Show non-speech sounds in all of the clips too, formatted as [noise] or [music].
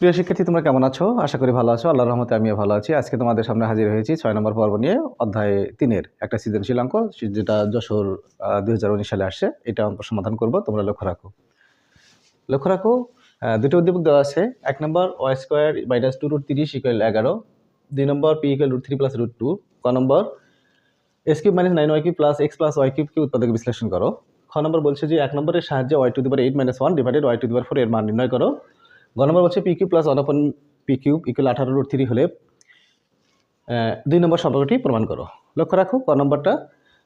প্রিয় শিক্ষার্থী, তোমরা কেমন আছো? আশা করি ভালো আছো। আল্লাহর রহমতে আমিও ভালো আছি। আজকে তোমাদের সামনে হাজির হয়েছি ছয় নম্বর পর্ব নিয়ে অধ্যায় তিনের একটা সৃজনশীল অঙ্ক যেটা যশোর দুই হাজার উনিশ সালে আসছে। এটা অঙ্ক সমাধান করব। তোমরা লক্ষ্য রাখো। লক্ষ্য রাখো দুটো উদ্দীপক দেওয়া আছে। এক নম্বর Y square minus two root তিরিশ ইকুয়াল এগারো। দুই নম্বর P equal root three plus root two ক নম্বর X cube minus nine Y cube plus X plus Y কিউবকে উৎপাদক বিশ্লেষণ করো। খ নম্বর বলছে যে এক নম্বরের সাহায্যে ওয়াই টু দিবার eight minus one divided Y two দিবার ফোর এর মান নির্ণয় করো। গ নম্বর বলছে পি কিউ প্লাস ওয়ান আপন পি কিউব ইকুয়াল আঠারো রুট থ্রি হলে দুই নম্বর সম্পর্কটি প্রমাণ করো। লক্ষ্য রাখো, ক নম্বরটা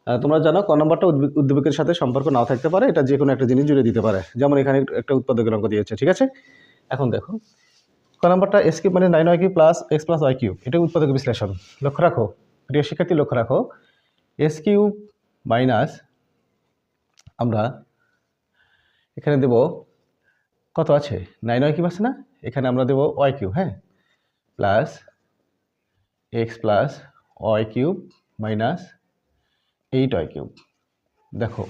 তোমরা জানো ক নম্বরটা উদ্দীপকের সাথে সম্পর্ক নাও থাকতে পারে, এটা যে কোনো একটা জিনিস জুড়ে দিতে পারে। যেমন এখানে একটা উৎপাদকের অঙ্ক দিয়েছে, ঠিক আছে? এখন দেখো, ক নম্বরটা এস কিউব মানে nine Y cube plus X plus Y cube এটা উৎপাদক বিশ্লেষণ। লক্ষ্য রাখো, প্রিয় শিক্ষার্থী, লক্ষ্য রাখো এস কিউব মাইনাস আমরা এখানে দেব কত আছে? নাইন ওয়াই কিউব আছে না? এখানে আমরা দেব ওয়াই কিউব হ্যাঁ? Plus X plus Y cube minus eight Y cube দেখো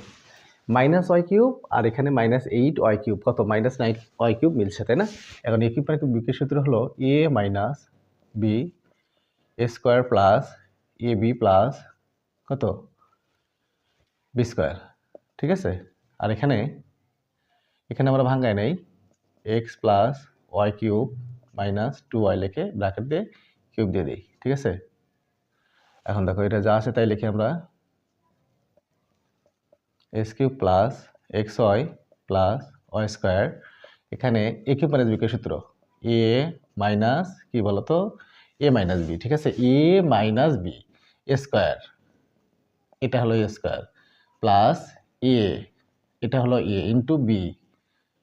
মাইনাস ওয়াই কিউব আর এখানে মাইনাস এইট ওয়াই কিউব কত? মাইনাস নাইন ওয়াই কিউব মিলছে, তাই না? এখন এ কিউব মানে বিকের সূত্র হলো A minus B A square plus A B plus কত? বি স্কোয়ার ঠিক আছে? আর এখানে এখানে আমরা ভাঙ্গাই নেই। X plus Y cube minus two Y লিখে ব্র্যাকেট দিয়ে কিউব দিয়ে দিই, ঠিক আছে? এখন দেখো, এটা যা আছে তাই লিখে আমরা। X cube plus X Y plus Y square এখানে এ কিউব মাইনাস বিকে সূত্র। এ মাইনাস কী বলতো? এ মাইনাস বি ঠিক আছে? এ মাইনাস বি স্কোয়ার এটা হলো এ স্কোয়ার প্লাস এ এটা হলো এ ইন্টু বি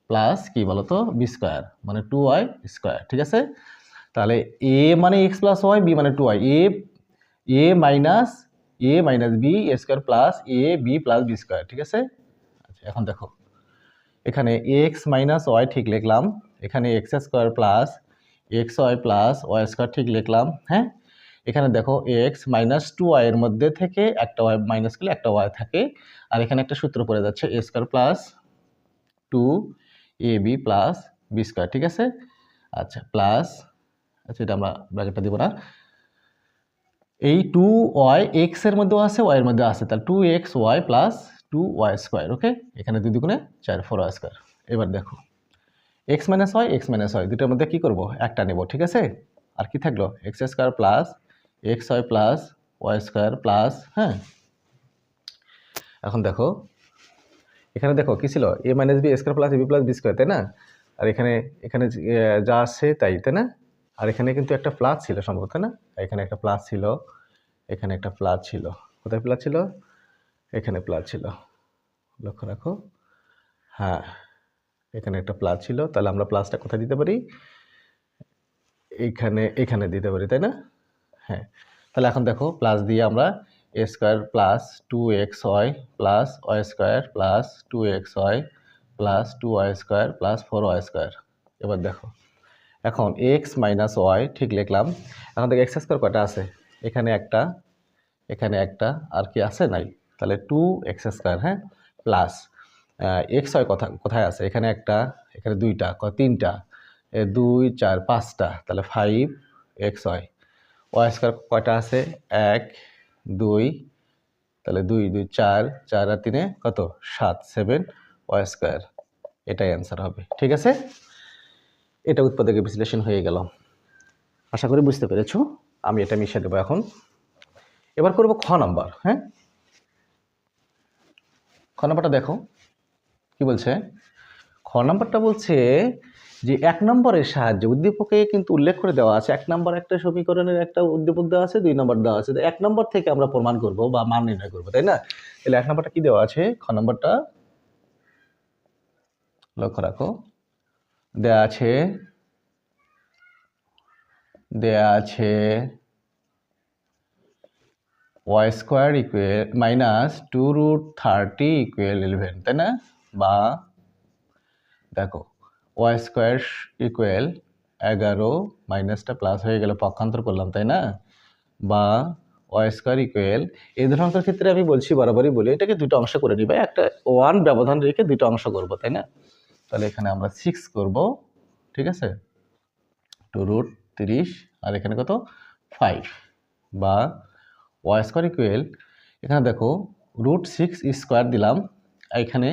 প্লাস কি বলতো? বি স্কোয়ার মানে টু ওয়াই স্কোয়ার ঠিক আছে? তাহলে এ মানে এক্স প্লাস ওয়াই বি মানে two Y A A minus A minus B A square plus A B plus B square ঠিক আছে? আচ্ছা এখন দেখো, এখানে এক্স মাইনাস ওয়াই ঠিক লিখলাম, এখানে X square plus X Y plus Y square ঠিক লিখলাম হ্যাঁ? এখানে দেখো এক্স মাইনাস টু ওয়াইয়ের মধ্যে থেকে একটা ওয়াই মাইনাস করলে একটা ওয়াই থাকে, আর এখানে একটা সূত্র পড়ে যাচ্ছে A square plus two A B plus B square ঠিক আছে? আচ্ছা প্লাস আচ্ছা এটা আমরা ব্র্যাকেটটা দিব না। এই টু ওয়াই এক্সের মধ্যেও আছে এর মধ্যে আছে। তাহলে two x y plus two y square okay এখানে দুই দুগুণে চার ফোর ওয়াই স্কোয়ার এবার দেখো x minus y x minus y দুটোর মধ্যে কী করব? একটা নেব, ঠিক আছে? আর কি থাকল? X square plus x y plus y square plus হ্যাঁ? এখন দেখো এখানে দেখো কী ছিল? A minus b square plus b plus b square তাই না? আর এখানে এখানে যা আছে তাই তাই না? আর এখানে কিন্তু একটা প্লাস ছিল সম্ভবত না? এখানে একটা প্লাস ছিল, এখানে একটা প্লাস ছিল। কোথায় প্লাস ছিল? এখানে প্লাস ছিল। লক্ষ্য রাখো। হ্যাঁ এখানে একটা প্লাস ছিল। তাহলে আমরা প্লাসটা কোথায় দিতে পারি? এইখানে এখানে দিতে পারি, তাই না? হ্যাঁ। তাহলে এখন দেখো প্লাস দিয়ে আমরা square plus two x y plus y square plus two x y plus two y square plus four y square. এবার দেখো। এখন এক্স মাইনাস ওয়াই, ঠিক লিখলাম। এখন দেখো, এক্স স্কোয়ার কয়টা আছে? এখানে একটা এখানে একটা, আর কি আছে নাই? তাহলে টু এক্স স্কোয়ার হ্যাঁ? প্লাস এক্স ওয়াই কথা, কোথায় আছে? এখানে একটা, এখানে দুইটা তিনটা, এ দুই, চার, পাঁচটা, তাহলে five x y. Y square কয়টা আছে? এক দুই, তাহলে দুই দুই, চার চার আর তিনে কত? সাত, সেভেন, ওয়াই স্কোয়ার। এটাই অ্যান্সার হবে, ঠিক আছে? এটা উৎপাদকের বিশ্লেষণ হয়ে গেল। আশা করি বুঝতে পেরেছ, আমি এটা মিশিয়ে দেবো এখন। এবার করব খ নাম্বার হ্যাঁ? খ নাম্বারটা দেখো, কি বলছে? খ নাম্বারটা বলছে যে এক নম্বরের সাহায্যে উদ্দীপকে কিন্তু উল্লেখ করে দেওয়া আছে, এক নম্বর একটা সমীকরণের একটা উদ্দীপক দেওয়া আছে, দুই নম্বর দেওয়া আছে। এক নম্বর থেকে আমরা প্রমাণ করব বা মান নির্ণয় করব, তাই না? তাহলে এক নম্বরটা কি দেওয়া আছে? খ নম্বরটা লক্ষ্য রাখো। দেয়া আছে দেয়া আছে y square equal minus two root thirty equal eleven তাই না? বা দেখো ওয়াই স্কোয়ার ইকুয়েল এগারো মাইনাসটা প্লাস হয়ে গেলে পক্ষান্তর করলাম, তাই না? বা ওয়াই স্কোয়ার ইকুয়েল এই ধরনের ক্ষেত্রে আমি বলছি, বরাবরই বলি, এটাকে দুটো অংশ করে নিবে একটা ওয়ান ব্যবধান রেখে দুটো অংশ করব, তাই না? তাহলে এখানে আমরা সিক্স করব, ঠিক আছে? টু রুট তিরিশ, আর এখানে কত? ফাইভ বা ওয়াই স্কোয়ার ইকুয়েল এখানে দেখো রুট সিক্স স্কোয়ার দিলাম এখানে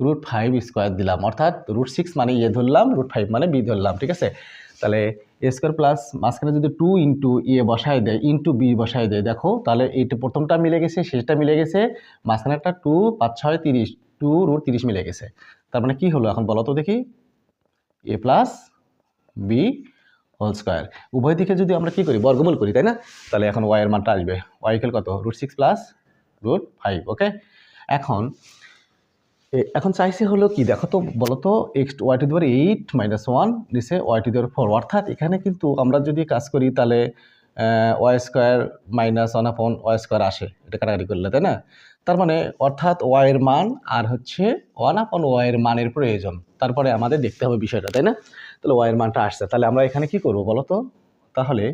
রুট ফাইভ স্কোয়ার দিলাম। অর্থাৎ রুট সিক্স মানে ইয়ে ধরলাম রুট ফাইভ মানে বি ধরলাম, ঠিক আছে? তাহলে এ স্কোয়ার প্লাস মাঝখানে যদি টু ইন্টু ইয়ে বসায় দেয় ইন্টু বি বসায় দেয়, দেখো, তাহলে এইটা প্রথমটা মিলে গেছে, শেষটা মিলে গেছে, মাঝখানে একটা টু পাঁচ, ছয়, তিরিশ টু রুট তিরিশ মিলে গেছে। তার মানে কী হলো এখন বলো তো দেখি? A plus b whole square উভয় দিকে যদি আমরা কী করি, বর্গমূল করি, তাই না? তাহলে এখন ওয়াইয়ের মানটা আসবে। ওয়াইকেল কত? Root six plus root five okay এখন এ- এখন চাইছে হলো কি? দেখো তো বলো তো এক্স ওয়াই টু দেওয়ার এইট মাইনাস ওয়ান নিচে ওয়াই টু দেওয়ার ফোর অর্থাৎ এখানে কিন্তু আমরা যদি কাজ করি তাহলে y square minus one upon y square আসে। এটা কাটাকাটি করলে, তাই না? তার মানে অর্থাৎ ওয়াইয়ের মান আর হচ্ছে ওয়ান আপন ওয়াইয়ের মানের প্রয়োজন। তারপরে আমাদের দেখতে হবে বিষয়টা, তাই না? তাহলে ওয়াইয়ের মানটা আসছে। তাহলে আমরা এখানে কি করব বলো তো তাহলে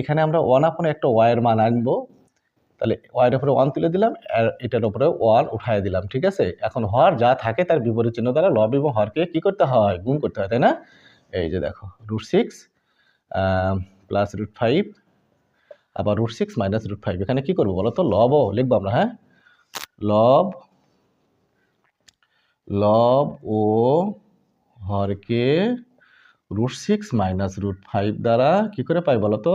এখানে আমরা ওয়ান আপন একটা ওয়াইয়ের মান আনব। তাহলে ওয়াইয়ের উপরে ওয়ান তুলে দিলাম, আর এটার উপরে ওয়ান উঠায় দিলাম, ঠিক আছে? এখন হর যা থাকে তার বিপরীত চিহ্ন দ্বারা লব এবং হরকে কি করতে হয়? গুণ করতে হয়, তাই না? এই যে দেখো root six plus root five আবার root six minus root five এখানে কি করব বলো তো লবও লিখব আমরা হ্যাঁ? লব লব ও হরকে root six minus root five দ্বারা কি করে পাই বলো তো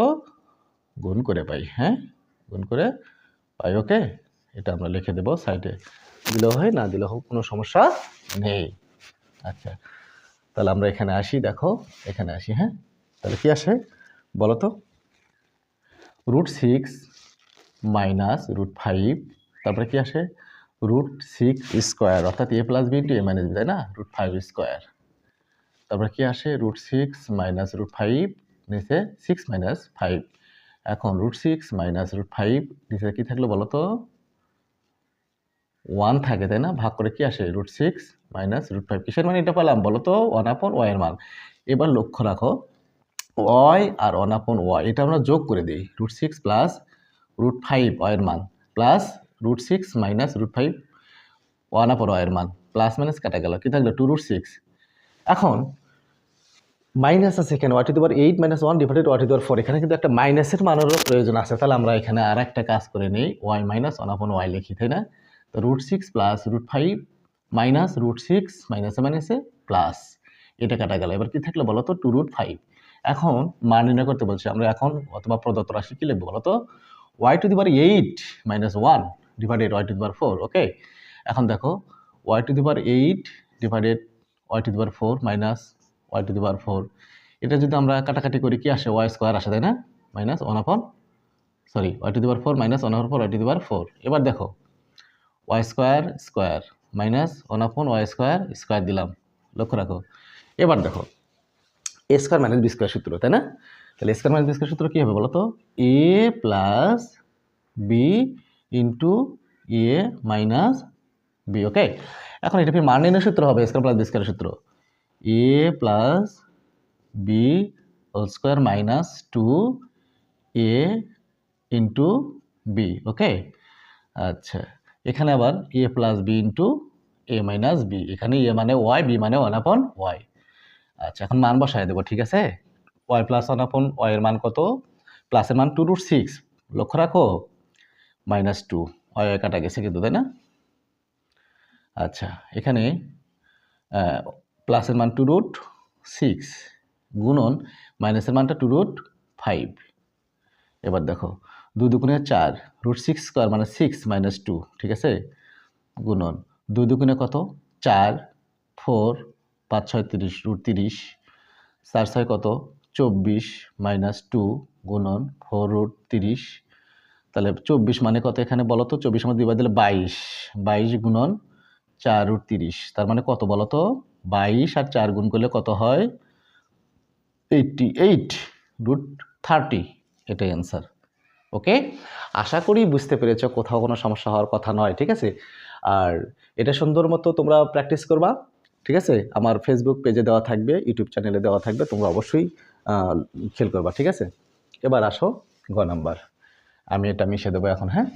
গুণ করে পাই হ্যাঁ? গুণ করে পাই ওকে এটা আমরা লিখে দেবো সাইডে দিলেও হয়, না দিলেও হোক, কোনো সমস্যা নেই। আচ্ছা তাহলে আমরা এখানে আসি, দেখো, এখানে আসি হ্যাঁ? তাহলে কি আসে? বলো তো। Root six minus root five তারপরে কি আসে? রুট সিক্স স্কোয়ার অর্থাৎ a plus b into a minus b তাই না? রুট ফাইভ স্কোয়ার তারপরে কি আসে? Root six minus root five নিচে সিক্স মাইনাস ফাইভ এখন root six minus root five নিচে কি থাকল বলো তো ওয়ান থাকে, তাই না? ভাগ করে কি আসে? Root six minus root five কিসের মানে এটা পেলাম বলো তো ওয়ান আপন ওয়াইয়ের মান। এবার লক্ষ্য রাখো ওয়াই আর ওয়ান আপন ওয়াই এটা আমরা যোগ করে দিই root six plus root five ওয়াইয়ের মান plus root six minus root five one upon ওয়াইয়ের মান প্লাস মাইনাস কাটা গেল, কি থাকল? টু রুট সিক্স এখন মাইনাস আছে এখানে ওয়াটি দুবার এইট মাইনাস ওয়ান ডিভাইডেড ওয়াটি দুবার ফোর এখানে কিন্তু একটা মাইনাসের মানেরও প্রয়োজন আছে। তাহলে আমরা এখানে আর একটা কাজ করে নিই y minus one upon y লিখি, তাই না? তো root six plus root five minus root six মাইনাসে মাইনাসে প্লাস এটা কাটা গেল। এবার কি থাকলে বলো তো? টু রুট ফাইভ এখন মান নির্ণয় করতে বলছি আমরা এখন, অথবা প্রদত্ত রাশি কী লিখব বলো তো? ওয়াই টু দিবার eight minus one divided y two দিবার ফোর ওকে এখন দেখো ওয়াই টু দিবার এইট ডিভাইডেড ওয়াই টু দিবার ফোর মাইনাস ওয়াই টু দিবার ফোর এটা যদি আমরা কাটাকাটি করি, কি আসে? ওয়াই স্কোয়ার আসে, তাই না? Minus one upon sorry y two দিবার four minus one upon four y two দিবার ফোর এবার দেখো y square square minus one upon y square square দিলাম। লক্ষ্য রাখো। এবার দেখো a square minus b square সূত্র, তাই না? তাহলে স্কোয়ার মাইনাস বি স্কোয়ার সূত্র কী হবে বলো তো? A plus b into a minus b okay এখন এটা ফির মান নির্ণয় সূত্র হবে? স্কোয়ার প্লাস বি স্কোয়ার সূত্র। A plus b whole square minus two a into b okay আচ্ছা এখানে আবার a plus b into a minus b এখানে এ মানে ওয়াই বি মানে ওয়ান আপন ওয়াই আচ্ছা এখন মান বসায় দেবো, ঠিক আছে? Y plus one upon y এর মান কত? প্লাসের মান টু রুট সিক্স লক্ষ্য রাখো? মাইনাস টু ওয়াই কাটা গেছে কিন্তু, তাই না? আচ্ছা এখানে প্লাসের মান টু রুট সিক্স গুণন মাইনাসের মানটা টু রুট ফাইভ। এবার দেখো, দুই দুগুণে চার, রুট সিক্স স্কোয়ার মানে সিক্স মাইনাস টু, ঠিক আছে? গুণন, দুই দুগুণে কত? চার, ফোর, পাঁচ ছয় তিরিশ, রুট তিরিশ, চার ছয় কত? চব্বিশ মাইনাস টু গুণন ফোর রুট তিরিশ। তাহলে চব্বিশ মানে কত এখানে বলো তো? চব্বিশ মধ্যে দুইবার দিলে বাইশ বাইশ গুণন চার রুট তিরিশ, তার মানে কত বলো তো? বাইশ আর চার গুণ করলে কত হয়? এইটটি, এইট রুট থার্টি এটাই অ্যান্সার ওকে আশা করি বুঝতে পেরেছ কোথাও কোনো সমস্যা হওয়ার কথা নয়, ঠিক আছে? আর এটা সুন্দর মতো তোমরা প্র্যাকটিস করবা, ঠিক আছে? আমার ফেসবুক পেজে দেওয়া থাকবে ইউটিউব চ্যানেলে দেওয়া থাকবে, তোমরা অবশ্যই খেল করবা, ঠিক আছে? এবার আসো গ নাম্বার আমি এটা মিশে দেবো এখন হ্যাঁ?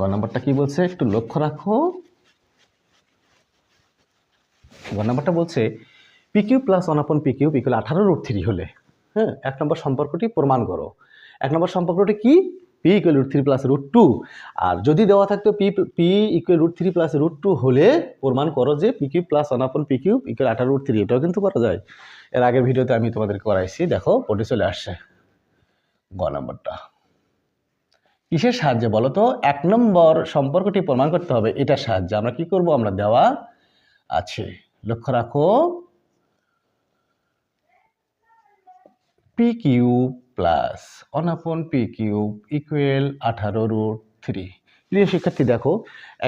গ নাম্বারটা কি বলছে? একটু লক্ষ্য রাখো। ঘর নাম্বারটা বলছে p q plus one upon p q equal আঠারো রুট থ্রি হলে। হ্যাঁ এক নম্বর সম্পর্কটি প্রমাণ করো। এক নম্বর সম্পর্কটি কি? P equal root three plus root two আর যদি দেওয়া থাকতো p p equal root three plus root two হলে, প্রমাণ করো যে p q plus one upon p q equal আঠারো রুট থ্রি এটাও কিন্তু করা যায়। এর আগের ভিডিওতে আমি তোমাদের করাইছি। দেখো পড়ে চলে আসছে গ নম্বরটা। কিসের সাহায্যে বলো তো? এক নম্বর সম্পর্কটি প্রমাণ করতে হবে, এটার সাহায্যে। আমরা কি করব? আমরা দেওয়া আছে। লক্ষ্য রাখো। P q plus one upon p cube equal আঠারো রুট থ্রি প্রিয় শিক্ষার্থী, দেখো,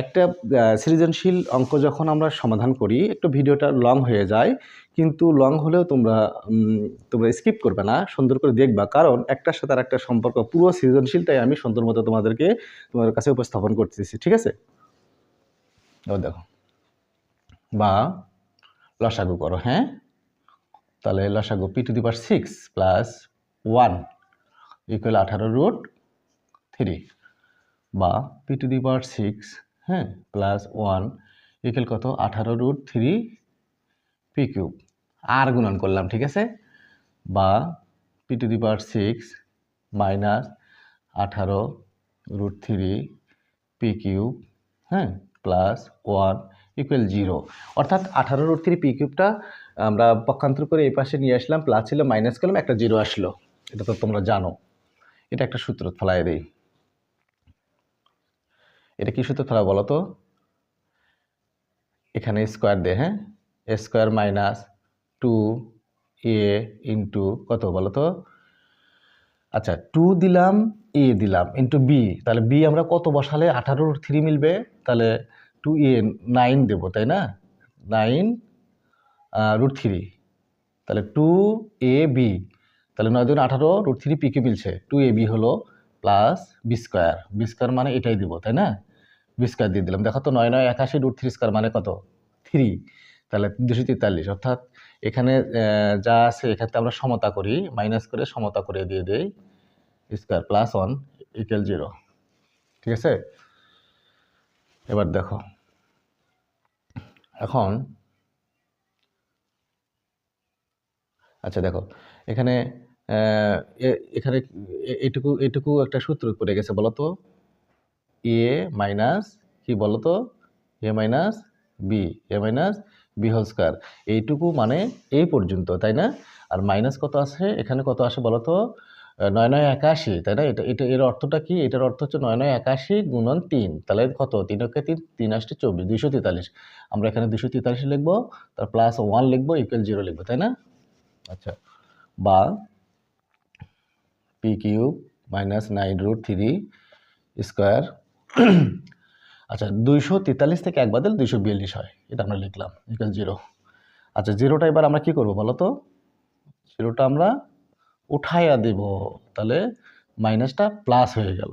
একটা সৃজনশীল অঙ্ক যখন আমরা সমাধান করি, একটু ভিডিওটা লং হয়ে যায়, কিন্তু লং হলেও তোমরা তোমরা স্কিপ করবে না, সুন্দর করে দেখবা। কারণ একটার সাথে আর একটা সম্পর্ক পুরো সৃজনশীলটাই আমি সুন্দর মতো তোমাদেরকে, তোমাদের কাছে উপস্থাপন করতেছি, ঠিক আছে? দেখো। বা, লসাগু করো হ্যাঁ? তাহলে লসাগু p to the power six plus one equal আঠারো রুট থ্রি বা p to the power six হ্যাঁ প্লাস ওয়ান ইকুয়াল কত? আঠারো রুট থ্রি পি কিউব আর গুণন করলাম, ঠিক আছে? বা p to the power six minus আঠারো রুট থ্রি পি কিউব হ্যাঁ প্লাস ওয়ান ইকুয়াল জিরো অর্থাৎ আঠারো রুট থ্রি পি কিউবটা আমরা পক্ষান্তর করে এই পাশে নিয়ে আসলাম প্লাস ছিল মাইনাস করলাম, একটা জিরো আসলো। এটা তো তোমরা জানো। এটা একটা সূত্র, ফেলাই দেই। এটা কি সূত্র ফেলা বলো তো? এখানে স্কোয়ার দে হ্যাঁ? Square minus two a into কত বলো তো? আচ্ছা টু দিলাম এ দিলাম ইন্টু বি তাহলে বি আমরা কত বসালে? আঠারো থ্রি মিলবে। তাহলে টু এ নাইন দেবো, তাই না? নাইন রুট থ্রি তাহলে টু এ বি তাহলে নয় দুগুণ আঠারো রুট থ্রি পিকে মিলছে। টু এ বি হলো plus b square b square মানে এটাই দিব, তাই না? বি স্কোয়ার দিয়ে দিলাম। দেখো তো নয় নয় একাশি রুট থ্রি স্কোয়ার মানে কত? থ্রি তাহলে দুশো তেতাল্লিশ। অর্থাৎ এখানে যা আছে এখানে আমরা সমতা করি। মাইনাস করে সমতা করে দিয়ে দিই। Square plus one equal zero ঠিক আছে? এবার দেখো। এখন আচ্ছা দেখো, এখানে এখানে এটুকু এটুকু একটা সূত্র পড়ে গেছে, বলো তো? এ মাইনাস কি বলো তো a minus b a minus b whole square এইটুকু মানে এই পর্যন্ত তাই না? আর মাইনাস কত আসে? এখানে কত আসে বলো তো আহ, নয় নয় একাশি তাই না? এটা এটা এর অর্থটা কি? এটার অর্থ হচ্ছে নয় নয় একাশি গুণন তিন। তাহলে কত? তিন অক্ষে তিন তিন আসছে চব্বিশ দুইশো তেতাল্লিশ। আমরা এখানে দুশো তেতাল্লিশ লিখব তার প্লাস ওয়ান লিখব ইকুয়াল জিরো লিখব তাই না? আচ্ছা বা p cube minus nine root three square [clears throat] আচ্ছা দুইশো তেতাল্লিশ থেকে এক বাদল দুইশো বিয়াল্লিশ হয়, এটা আমরা লিখলাম ইকুয়াল জিরো আচ্ছা জিরোটা এবার আমরা কি করব বলো তো জিরোটা আমরা উঠাইয়া দেব, তাহলে মাইনাসটা প্লাস হয়ে গেল।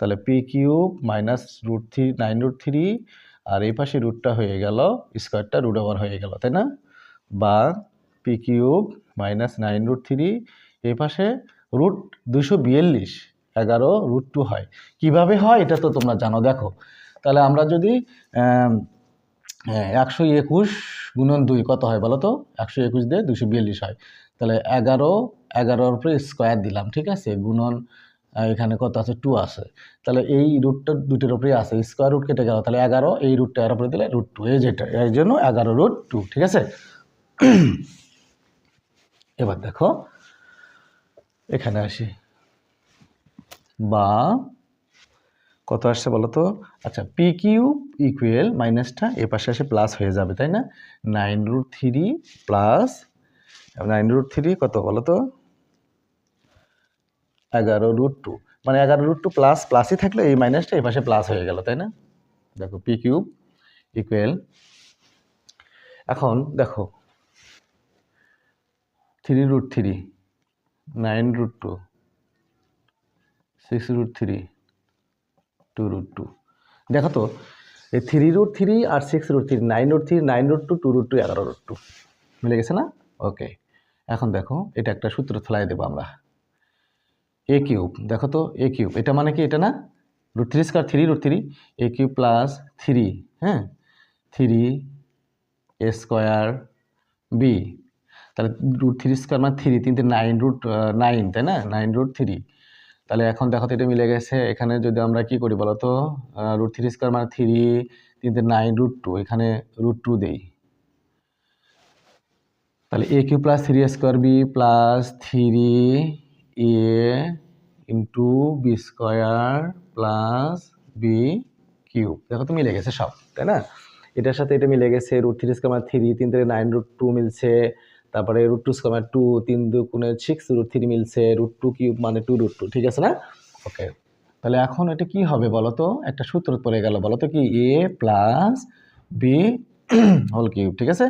তাহলে p cube minus root three nine root three আর এই পাশে রুটটা হয়ে গেল স্কোয়ারটা রুট ওভার হয়ে গেল, তাই না? বা p cube minus nine root three এই পাশে রুট দুশো বিয়াল্লিশ এগারো রুট টু হয়। কীভাবে হয় এটা তো তোমরা জানো, দেখো। তাহলে আমরা যদি একশো একুশ গুণন দুই কত হয় বলো তো? একশো একুশ দিয়ে দুশো বিয়াল্লিশ হয়। তাহলে এগারো, এগারোর উপরে স্কোয়ার দিলাম, ঠিক আছে? গুণন এখানে কত আছে? টু আছে। তাহলে এই রুটটা দুটোর উপরেই আছে। স্কোয়ার রুট কেটে গেল, তাহলে এগারো, এই রুটটা এর উপরে দিলে রুট টু এই যেটা এর জন্য এগারো রুট টু ঠিক আছে? [clears throat] এবার দেখো, এখানে আসি। বা কত আসছে বলো তো আচ্ছা পি কিউ ইকুয়েল মাইনাসটা এ পাশে এসে প্লাস হয়ে যাবে, তাই না? Nine root three plus nine root three কত বলো তো এগারো রুট টু মানে এগারো রুট টু প্লাস প্লাসই থাকলে এই মাইনাসটা এই পাশে প্লাস হয়ে গেল, তাই না? দেখো পি কিউব ইকুয়েল এখন দেখো three root three nine root two six root three two root two দেখো তো, এই থ্রি রুট থ্রি আর six root three nine root three nine root two two root two এগারো রুট টু মিলে গেছে না? ওকে এখন দেখো, এটা একটা সূত্র ফেলাই দেবো আমরা। এ কিউব দেখো তো এ কিউব এটা মানে কি এটা না? Root three square three root three a cube plus three হ্যাঁ? থ্রি এ স্কোয়ার বি তাহলে রুট থ্রি স্কোয়ার মানে থ্রি তিনটে নাইন রুট নাইন তাই না? নাইন রুট থ্রি তাহলে এখন দেখো তো এটা মিলে গেছে। এখানে যদি আমরা কি করি বলো তো? রুট থ্রি স্কোয়ার মানে থ্রি তিনটে নাইন রুট টু এখানে রুট টু দেই। তাহলে a cube plus three square b plus three a into b square plus b cube দেখো তো মিলে গেছে সব, তাই না? এটার সাথে এটা মিলে গেছে রুট থ্রি স্কোয়ার মানে থ্রি তিন থেকে নাইন রুট টু মিলছে। তারপরে রুট টু স্কোয়ার টু তিন দু কোণে সিক্স রুট থ্রি মিলছে রুট টু কিউব মানে টু রুট টু ঠিক আছে না? ওকে তাহলে এখন এটা কি হবে বলো তো একটা সূত্র পড়ে গেল বলো তো কি? A plus b whole cube ঠিক আছে?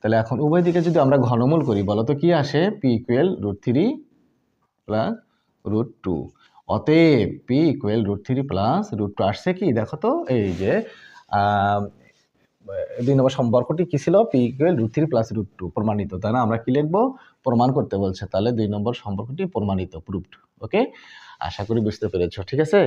তাহলে এখন উভয় দিকে যদি আমরা ঘনমূল করি বলো তো কি আসে? P equal root three plus root two অতএব p equal root three plus root two আসছে কি? দেখো তো, এই যে দুই নম্বর সম্পর্কটি কি ছিল? P equal root three plus root two প্রমাণিত। তাই না আমরা কি লিখব? প্রমাণ করতে বলছে। তাহলে দুই নম্বর সম্পর্কটি প্রমাণিত প্রুফড ওকে আশা করি বুঝতে পেরেছ, ঠিক আছে?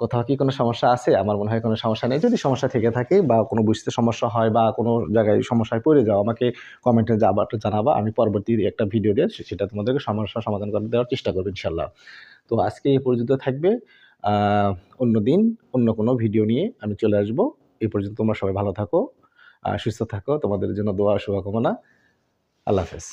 কোথাও কি কোনো সমস্যা আছে? আমার মনে হয় কোনো সমস্যা নেই। যদি সমস্যা থেকে থাকে বা কোনো বুঝতে সমস্যা হয় বা কোনো জায়গায় সমস্যায় পড়ে যাও, আমাকে কমেন্টে যাবার জানাবা। আমি পরবর্তী একটা ভিডিও দিয়ে সেটা তোমাদেরকে সমস্যা সমাধান করে দেওয়ার চেষ্টা করব ইনশাল্লাহ তো আজকে এই পর্যন্ত থাকবে। অন্য দিন অন্য কোনো ভিডিও নিয়ে আমি চলে আসব। এই পর্যন্ত তোমরা সবাই ভালো থাকো সুস্থ থাকো। তোমাদের জন্য দোয়া শুভকামনা। আল্লাহ হাফেজ।